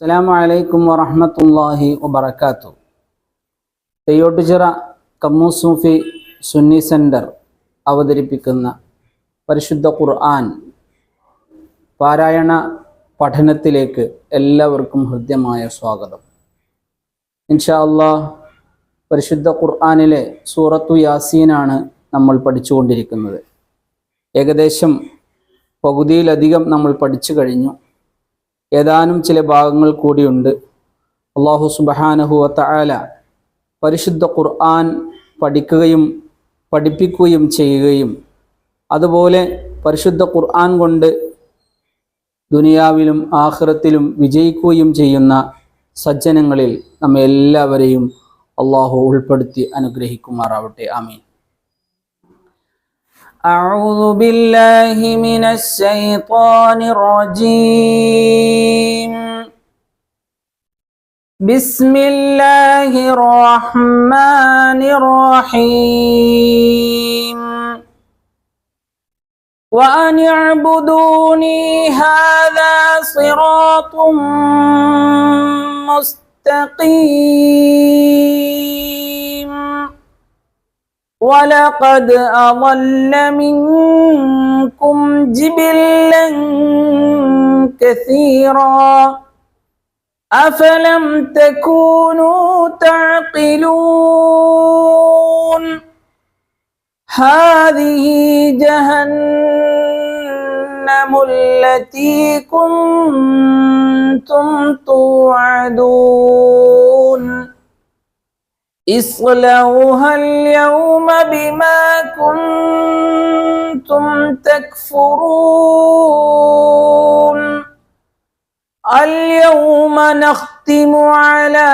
അസ്സലാമു അലൈക്കും വറഹ്മത്തുള്ളാഹി വബർക്കാത്തു തെയ്യോട്ടുചിറ കമ്മൂ സൂഫി സുന്നി സെന്റർ അവതരിപ്പിക്കുന്ന പരിശുദ്ധ ഖുർആൻ പാരായണ പഠനത്തിലേക്ക് എല്ലാവർക്കും ഹൃദ്യമായ സ്വാഗതം. ഇൻഷാ അള്ളാഹ് പരിശുദ്ധ ഖുർആാനിലെ സൂറത്തു യാസീനാണ് നമ്മൾ പഠിച്ചുകൊണ്ടിരിക്കുന്നത്. ഏകദേശം പകുതിയിലധികം നമ്മൾ പഠിച്ചു കഴിഞ്ഞു. ഏതാനും ചില ഭാഗങ്ങൾ കൂടിയുണ്ട്. അള്ളാഹു സുബഹാനഹു വത്തആല പരിശുദ്ധ ഖുർആൻ പഠിക്കുകയും പഠിപ്പിക്കുകയും ചെയ്യുകയും അതുപോലെ പരിശുദ്ധ ഖുർആൻ കൊണ്ട് ദുനിയാവിലും ആഹ്റത്തിലും വിജയിക്കുകയും ചെയ്യുന്ന സജ്ജനങ്ങളിൽ നമ്മെ എല്ലാവരെയും അള്ളാഹു ഉൾപ്പെടുത്തി അനുഗ്രഹിക്കുമാറാവട്ടെ. ആമീൻ. أعوذ بالله من الشيطان الرجيم. بسم الله الرحمن الرحيم. وأن اعبدوني هذا صراط مستقيم. ولقد أضل منكم جبلا كثيرا. أفلم تكونوا تعقلون؟ هذه جهنم التي كنتم توعدون. اصلوها اليوم بما كنتم تكفرون. اليوم نختم على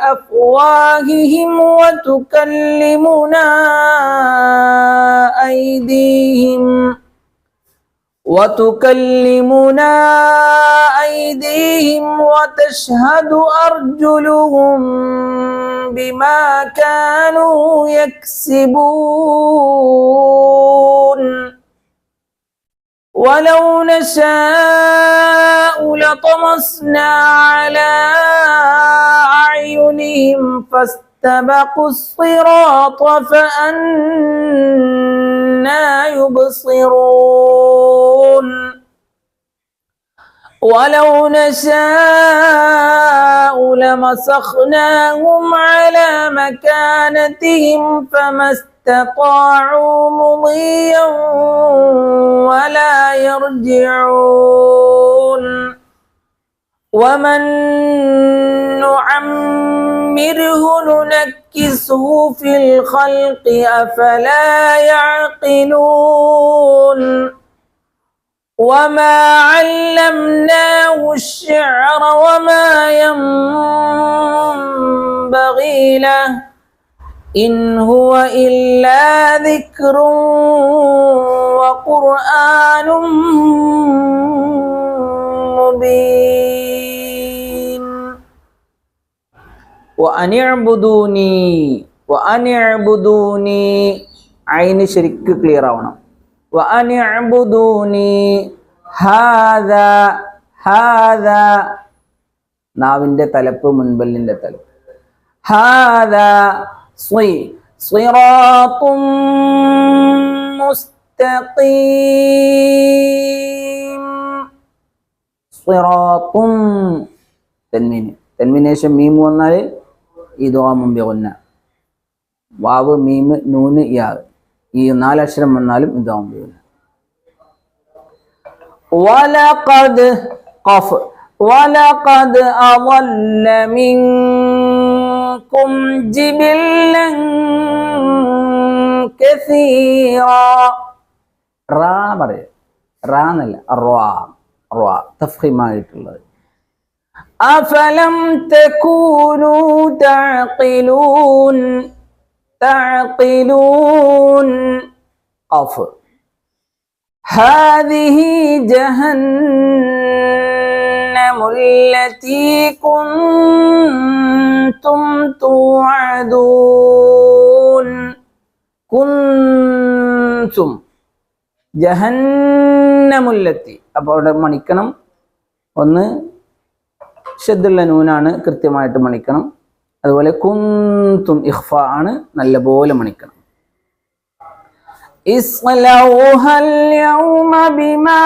أفواههم وتكلمنا أيديهم وتكلمنا أيديهم وتشهد أرجلهم بما كانوا يكسبون. ولو نشاء لطمسنا على أعينهم فاستبقوا الصراط فأنا يبصرون. ولو نشاء لمسخناهم على مكانتهم فما استطاعوا مضيا ولا يرجعون. ومن نعمره ننكسه في الخلق أفلا يعقلون. وما علمناه الشعر وما ينبغي له إن هو إلا ذكر وقرآن مبين وأن اعبدوني وأن اعبدوني. عين شرك كليرا ونم وأن اعبدوني هذا هذا നാവിന്റെ തലപ്പ് മുൻപല്ലിന്റെ തലപ്പ് هذا صي صراط مستقيم صراط തെന്മീന് തെന്മീന് ശേഷം മീം വന്നാൽ ഇതോ മുമ്പേ ഒന്ന വാവ് മീമ് നൂന് യാ ഈ നാലക്ഷരം വന്നാലും ഇതാവും വലഖദ് ഖഫ്. വലഖദ് അളല്ല മിൻകും ജിബില്ലൻ കസീറ. റാ പറയ. റാ എന്നല്ല റാ അഫലം തകൂനു തഅഖിലൂൻ. تعقلون قف هذه جهنم التي كنتم توعدون كنتم ജഹന്നമുല്ലത്തി അപ്പോൾ അവിടെ മണിക്കണം ഒന്ന് ഷദ്ദുള്ള നൂനാണ് കൃത്യമായിട്ട് മണിക്കണം അതുപോലെ കുന്തും ഇഖ്ഫ ആണ് നല്ലപോലെ മണിക്കണം اصلوها اليوم بما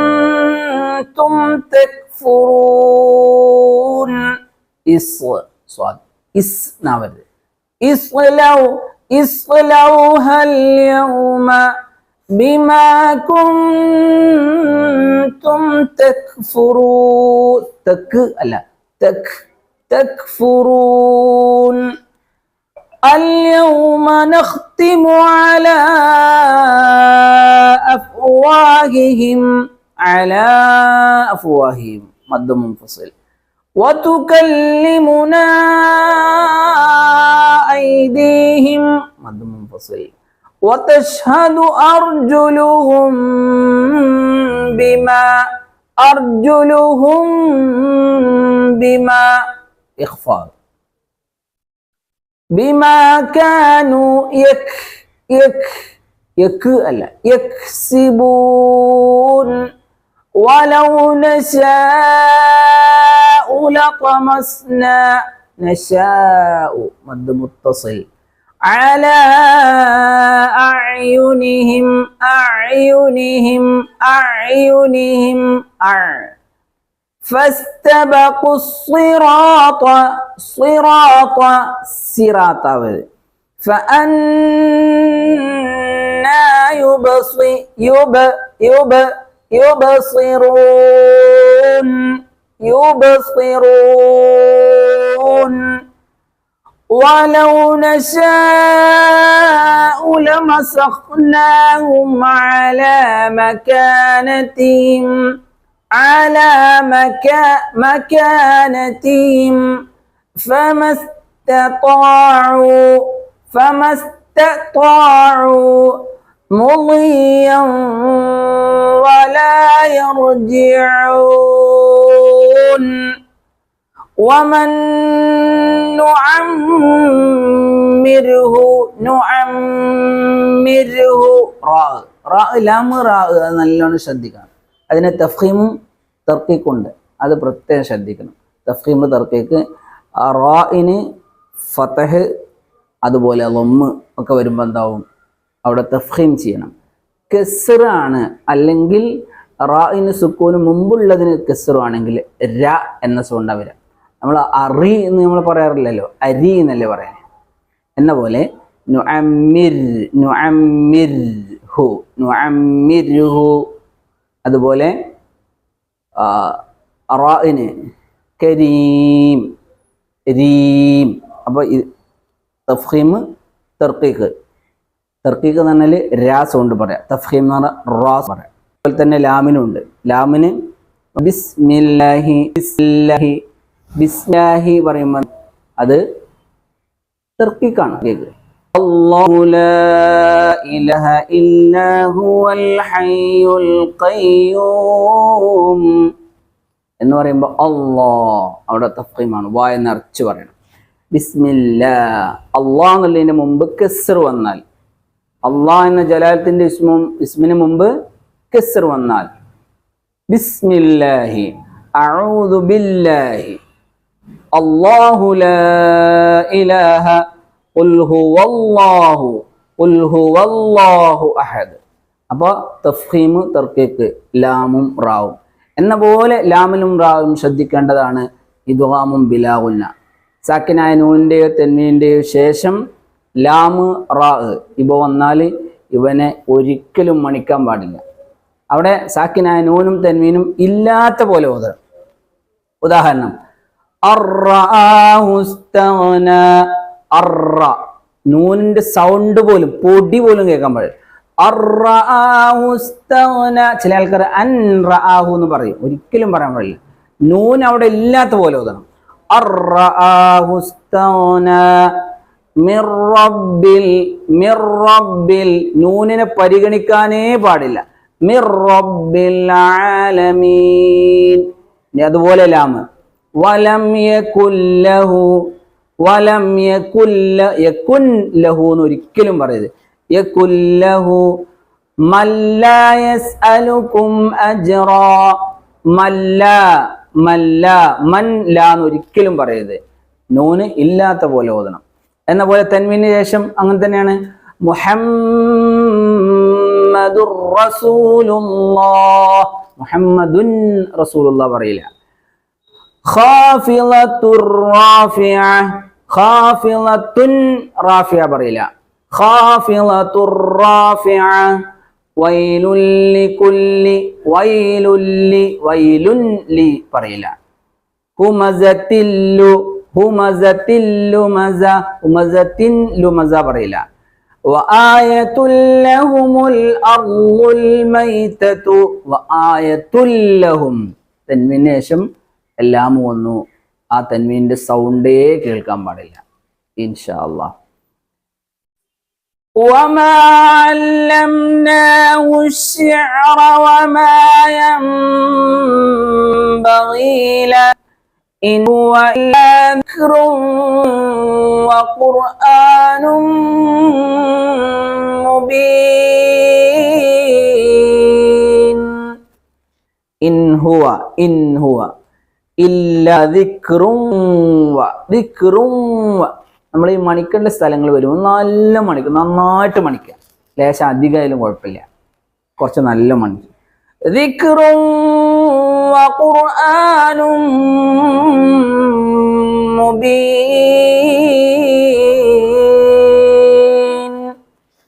كنتم تكفرون ഇസ് സ്വാദ് ഇസ് നാവരുത് ഇസ്ലൗ اصلوها اليوم بما كنتم تكفرون تك അല്ല تك تكفرون. اليوم نختم على أفواههم على أفواههم مد منفصل. وتكلمنا أيديهم مد منفصل. وتشهد أرجلهم بما أرجلهم بما. إخفاء بما كانوا يك يك يك ألا يكسبون. ولو نشاء لطمسنا. نشاء مد متصل. على أعينهم أعينهم أعينهم أعينهم فاستبقوا الصراط صراط صراط فأنا يبصي يب يب يبصرون يبصرون. ولو نشاء لمسخناهم على مكانتهم. على مكا مكانتهم فما استطاعوا فما استطاعوا مضيا ولا يرجعون ومن نعمره نعمره റാ റാ ലാം റാ അത് നല്ലോണം ശ്രദ്ധിക്കണം അതിന് തഫീമും തർക്കിക്കുണ്ട്. അത് പ്രത്യേകം ശ്രദ്ധിക്കണം. തഫീമ് തർക്കിക്ക് റായിന് ഫതഹ് അതുപോലെ ലൊമ്മ് ഒക്കെ വരുമ്പോൾ എന്താവും? അവിടെ തഫീം ചെയ്യണം. കെസറാണ് അല്ലെങ്കിൽ റായിന് സുക്കൂന് മുമ്പുള്ളതിന് കെസറുവാണെങ്കിൽ ര എന്ന സൗണ്ട വരാം. നമ്മൾ അറി എന്ന് നമ്മൾ പറയാറില്ലല്ലോ. അരി എന്നല്ലേ പറയാൻ എന്ന പോലെ നുഅമ്മിർ നുഅമ്മിർ ഹു നുഅമ്മിർഹു. അതുപോലെ റാഇന് കരീം രീം അപ്പോൾ തഫീം തർക്കീഖ്. തർക്കീഖ് എന്ന് പറഞ്ഞാൽ രാസ് കൊണ്ട് പറയാം. തഫീം എന്ന് പറഞ്ഞാൽ റാസ് പറയാം. അതുപോലെ തന്നെ ലാമിനുണ്ട് ലാമിന് ബിസ്മില്ലാഹി ബിസ്ലാഹി ബിസ്ലാഹി പറയുമ്പോൾ അത് തെർക്കീക്കാണ് കേക്ക് الله لا إله إلا هو الحي القيوم എന്ന് പറയുമ്പോൾ അള്ളാ അവിടെ തഫീമാണ് വായ നിറച്ച് പറയണം ബിസ്മില്ല അള്ളാ എന്നുള്ളതിന് മുമ്പ് കെസർ വന്നാൽ അള്ളാ എന്ന ജലാലത്തിന്റെ ഇസ്മും ഇസ്മിന് മുമ്പ് കെസർ വന്നാൽ ബിസ്മില്ലാഹി അഊദു ബില്ലാഹി അല്ലാഹു ലാ ഇലാഹ ഖുൽ ഹുവല്ലാഹു ഖുൽ ഹുവല്ലാഹു അഹദ്. അപ്പോൾ തഫീമ് തർക്കേക്ക് ലാമും റാവും. എന്ന പോലെ ലാമിലും റാവും ശ്രദ്ധിക്കേണ്ടതാണ് ഇദ്ഹാമും ബിലാവുന്ന സാക്കിനായ നൂലിന്റെയോ തെന്മീന്റെയോ ശേഷം ലാമ് റാ ഇവ വന്നാൽ ഇവനെ ഒരിക്കലും മണിക്കാൻ പാടില്ല. അവിടെ സാക്കിനായ നൂനും തെന്മീനും ഇല്ലാത്ത പോലെ ഓതണം. ഉദാഹരണം അർറ നൂനിന്റെ സൗണ്ട് പോലും പൊടി പോലും കേൾക്കാൻ പാടില്ല. ചില ആൾക്കാർ അൻ റആഹു എന്ന് പറയും. ഒരിക്കലും പറയാൻ പാടില്ല. നൂൻ അവിടെ ഇല്ലാത്ത പോലെ ഓതണം. നൂനിനെ പരിഗണിക്കാനേ പാടില്ല. അതുപോലെ ലാമ്. വലം യകുല്ലഹു വലം യകുല്ല യകുൻ ലഹു എന്ന് ഒരിക്കലും പറയരുത്. യകുല്ലഹു മല്ല യസ്അലുകും അജ്റ. മല്ല മല്ല മൻ ല ഒരിക്കലും പറയരുത്. നൂന് ഇല്ലാത്ത പോലെ ഓതണം. എന്ന പോലെ തന്മിന് ശേഷം അങ്ങനെ തന്നെയാണ്. മുഹമ്മദുർ റസൂലുള്ളാഹ്. മുഹമ്മദുൻ റസൂലുള്ള പറയില്ല. ലി പറയില്ല ഹുമസത്തില്ലു ഹുമസത്തില്ലു മസ ഹുമസത്തിൻ ലുമസ പറയില്ല وآية لهم الأرض الميتة وآية لهم തൻവീന് ശേഷം എല്ലാം വന്നു ആ തൻവീന്റെ സൗണ്ടേ കേൾക്കാൻ പാടില്ല ഇൻഷാ അള്ളാഹ് وما علمناه الشعر وما ينبغي له إن هو إلا ذكر وقرآن مبين إن هو إن هو إلا ذكر وذكر നമ്മൾ ഈ മണിക്കേണ്ട സ്ഥലങ്ങൾ വരുമ്പോൾ നല്ല മണിക്കും നന്നായിട്ട് മണിക്കുക ലേശം അധികമായാലും കുഴപ്പമില്ല കുറച്ച് നല്ല മണിക്കും.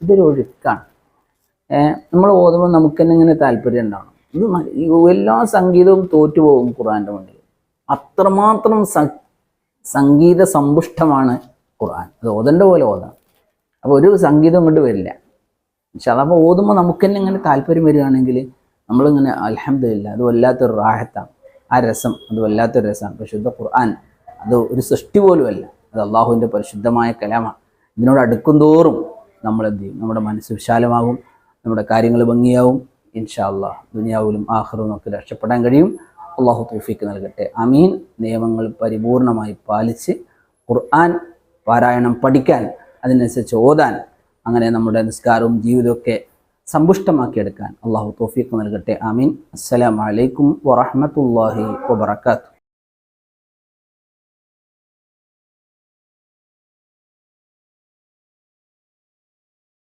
ഇതൊരു ഒഴുക്കാണ്. നമ്മൾ ഓതുമ്പോൾ നമുക്ക് തന്നെ ഇങ്ങനെ താല്പര്യം ഉണ്ടാവണം. ഇത് എല്ലാ സംഗീതവും തോറ്റുപോകും ഖുറാന്റെ മുന്നിൽ അത്രമാത്രം സംഗീത സമ്പുഷ്ടമാണ് ഖുർആൻ. അത് ഓതേണ്ട പോലെ ഓതാം. അപ്പോൾ ഒരു സംഗീതം കൊണ്ട് വരില്ല. പക്ഷെ അതപ്പോൾ ഓതുമ്പോൾ നമുക്ക് തന്നെ ഇങ്ങനെ താല്പര്യം വരികയാണെങ്കിൽ നമ്മളിങ്ങനെ അലഹമില്ല അത് വല്ലാത്തൊരു റാഹത്താണ്. ആ രസം അത് വല്ലാത്തൊരു രസമാണ്. പരിശുദ്ധ ഖുർആൻ അത് ഒരു സൃഷ്ടി പോലുമല്ല. അത് അള്ളാഹുവിന്റെ പരിശുദ്ധമായ കലാമാണ്. ഇതിനോട് അടുക്കും തോറും നമ്മൾ എന്ത് ചെയ്യും? നമ്മുടെ മനസ്സ് വിശാലമാകും. നമ്മുടെ കാര്യങ്ങൾ ഭംഗിയാവും. ഇൻഷാ അള്ളാഹ് ദുനിയാവിലും ആഹ്റും നമുക്ക് രക്ഷപ്പെടാൻ കഴിയും. അള്ളാഹു തൗഫീക്ക് നൽകട്ടെ. അമീൻ. നിയമങ്ങൾ പരിപൂർണമായി പാലിച്ച് ഖുർആൻ പാരായണം പഠിക്കാൻ അതിനനുസരിച്ച് ഓതാൻ അങ്ങനെ നമ്മുടെ നിസ്കാരവും ജീവിതമൊക്കെ സമ്പുഷ്ടമാക്കിയെടുക്കാൻ അള്ളാഹു തൗഫീക്ക് നൽകട്ടെ. അമീൻ. അസ്സലാമലൈക്കും വറഹ്മത്തുള്ളാഹി വബറകാതുഹു.